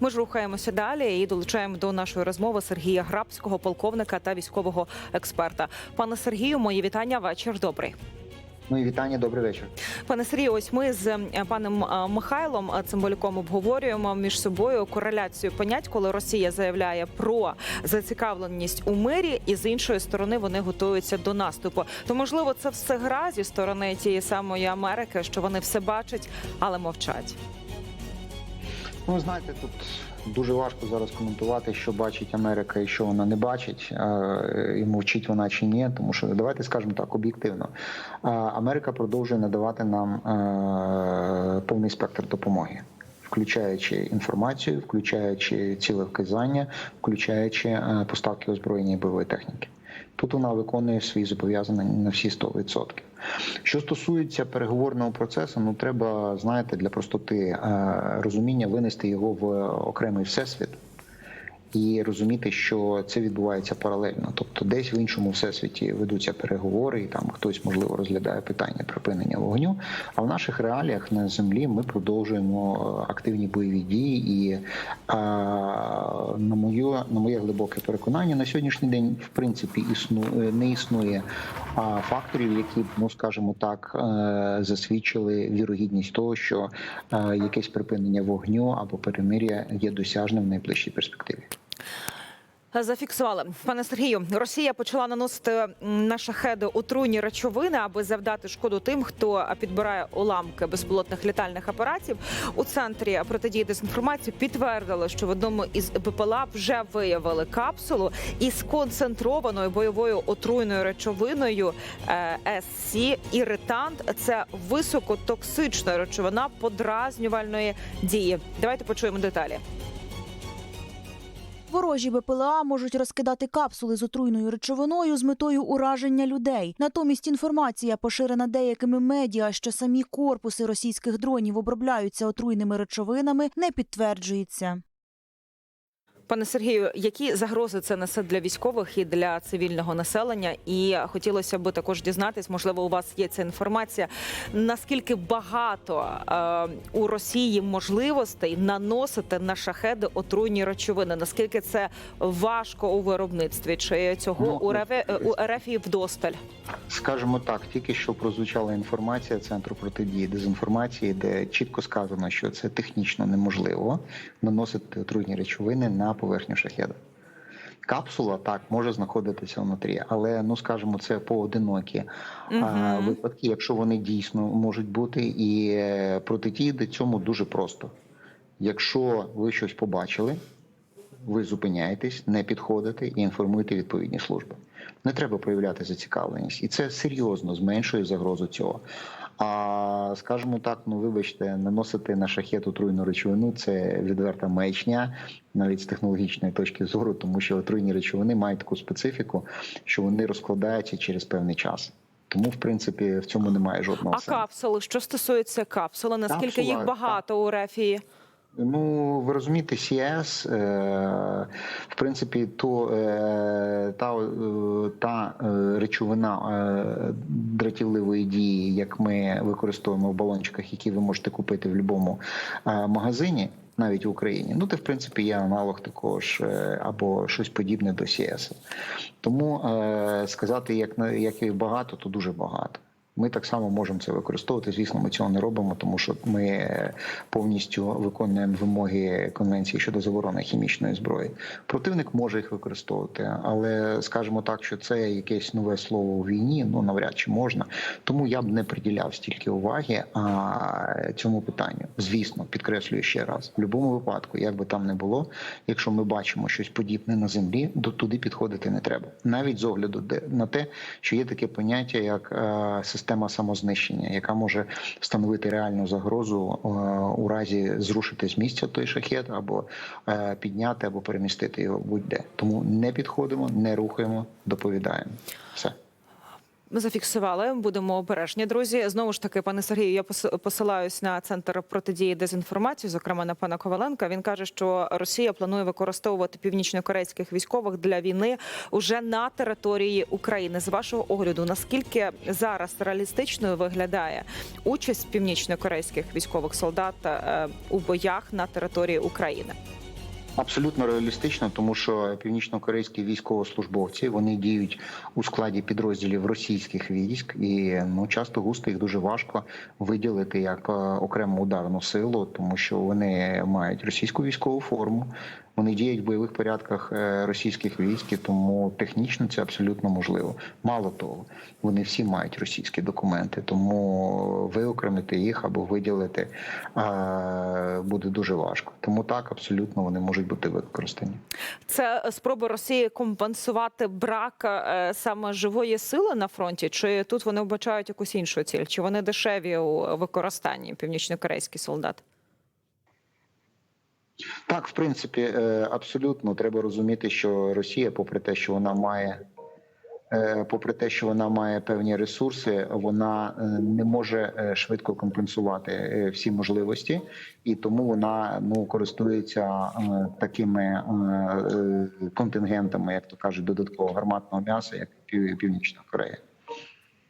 Ми ж рухаємося далі і долучаємо до нашої розмови Сергія Грабського, полковника та військового експерта. Пане Сергію, мої вітання. Вечір добрий. Мої вітання, добрий вечір. Пане Сергію, ось ми з е, паном е, Михайлом е, Цимбалюком обговорюємо між собою кореляцію понять, коли Росія заявляє про зацікавленість у мирі, і з іншої сторони вони готуються до наступу. То можливо, це все гра зі сторони тієї самої Америки, що вони все бачать, але мовчать. Ну, знаєте, тут дуже важко зараз коментувати, що бачить Америка і що вона не бачить, і мовчить вона чи ні. Тому що давайте скажемо так об'єктивно. Америка продовжує надавати нам е, повний спектр допомоги. Включаючи інформацію, включаючи ціле вказання, включаючи е, поставки озброєння і бойової техніки. Тут вона виконує свої зобов'язання на всі 100%. Що стосується переговорного процесу, ну треба знаєте для простоти е, розуміння винести його в окремий всесвіт і розуміти, що це відбувається паралельно. Тобто, десь в іншому всесвіті ведуться переговори, і там хтось можливо розглядає питання припинення вогню. А в наших реаліях на землі ми продовжуємо е, активні бойові дії. І е, на моє на моє глибоке переконання, на сьогоднішній день в принципі існує не існує факторів, які б, ну скажімо так, е, засвідчили вірогідність того, що е, якесь припинення вогню або перемир'я є досяжним в найближчій перспективі. Зафіксували пане Сергію. Росія почала наносити на шахеди отруйні речовини, аби завдати шкоду тим, хто підбирає уламки безпілотних літальних апаратів. У центрі протидії дезінформації підтвердили, що в одному із БПЛА вже виявили капсулу із концентрованою бойовою отруйною речовиною е, СС іритант. Це високотоксична речовина подразнювальної дії. Давайте почуємо деталі. Ворожі БПЛА можуть розкидати капсули з отруйною речовиною з метою ураження людей. Натомість інформація, поширена деякими медіа, що самі корпуси російських дронів обробляються отруйними речовинами, не підтверджується. Пане Сергію, які загрози це несе для військових і для цивільного населення? І хотілося б також дізнатись, можливо, у вас є ця інформація. Наскільки багато е, у Росії можливостей наносити на шахеди отруйні речовини? Наскільки це важко у виробництві? Чи цього Ну, у РФ, у РФ вдосталь? Скажімо так, тільки що прозвучала інформація центру протидії дезінформації, де чітко сказано, що це технічно неможливо наносити отруйні речовини на поверхню шахеда. Капсула так може знаходитися внутрі, але ну скажімо, це поодинокі uh -huh. випадки, якщо вони дійсно можуть бути, і е, протидіяти цьому дуже просто. Якщо ви щось побачили, ви зупиняєтесь, не підходите і інформуєте відповідні служби. Не треба проявляти зацікавленість, і це серйозно зменшує загрозу цього. А скажімо так, ну вибачте, наносити на шахет отруйну речовину це відверта маячня, навіть з технологічної точки зору, тому що отруйні речовини мають таку специфіку, що вони розкладаються через певний час. Тому, в принципі, в цьому немає жодного А сенсу. капсули, що стосується капсули, наскільки Капсула, їх багато у РФ? Ну, ви розумієте, CS, е, в принципі, то е, та, е, та речовина дратівливої дії, як ми використовуємо в балончиках, які ви можете купити в будь-якому магазині, навіть в Україні. Ну, це в принципі є аналог також або щось подібне до CS. Тому сказати, як як їх багато, то дуже багато. Ми так само можемо це використовувати. Звісно, ми цього не робимо, тому що ми повністю виконуємо вимоги конвенції щодо заборони хімічної зброї. Противник може їх використовувати, але скажімо так, що це якесь нове слово у війні. Ну навряд чи можна. Тому я б не приділяв стільки уваги а, цьому питанню. Звісно, підкреслюю ще раз: в будь-якому випадку, як би там не було, якщо ми бачимо щось подібне на землі, до туди підходити не треба, навіть з огляду на те, що є таке поняття як е, система самознищення, яка може становити реальну загрозу е, у разі зрушити з місця той шахет або е, підняти, або перемістити його будь-де. Тому не підходимо, не рухаємо, доповідаємо. Все. Ми зафіксували, будемо обережні, друзі. Знову ж таки, пане Сергію, я пос- посилаюсь на центр протидії дезінформації, зокрема на пана Коваленка. Він каже, що Росія планує використовувати північнокорейських військових для війни уже на території України. З вашого огляду, наскільки зараз реалістичною виглядає участь північнокорейських військових солдат е, у боях на території України? Абсолютно реалістично, тому що північнокорейські військовослужбовці вони діють у складі підрозділів російських військ, і ну часто густо їх дуже важко виділити як е, окрему ударну силу, тому що вони мають російську військову форму. Вони діють в бойових порядках е, російських військ, тому технічно це абсолютно можливо. Мало того, вони всі мають російські документи, тому виокремити їх або виділити е, буде дуже важко. Тому так абсолютно вони можуть бути використані. Це спроба Росії компенсувати брак е, саме живої сили на фронті, чи тут вони вбачають якусь іншу ціль? Чи вони дешеві у використанні північнокорейські солдати? Так, в принципі, е, абсолютно треба розуміти, що Росія, попри те, що вона має. Е, Попри те, що вона має певні ресурси, вона е, не може е, швидко компенсувати всі можливості, і тому вона ну користується такими контингентами, як то кажуть, додаткового гарматного м'яса, як Пів- Північна Корея.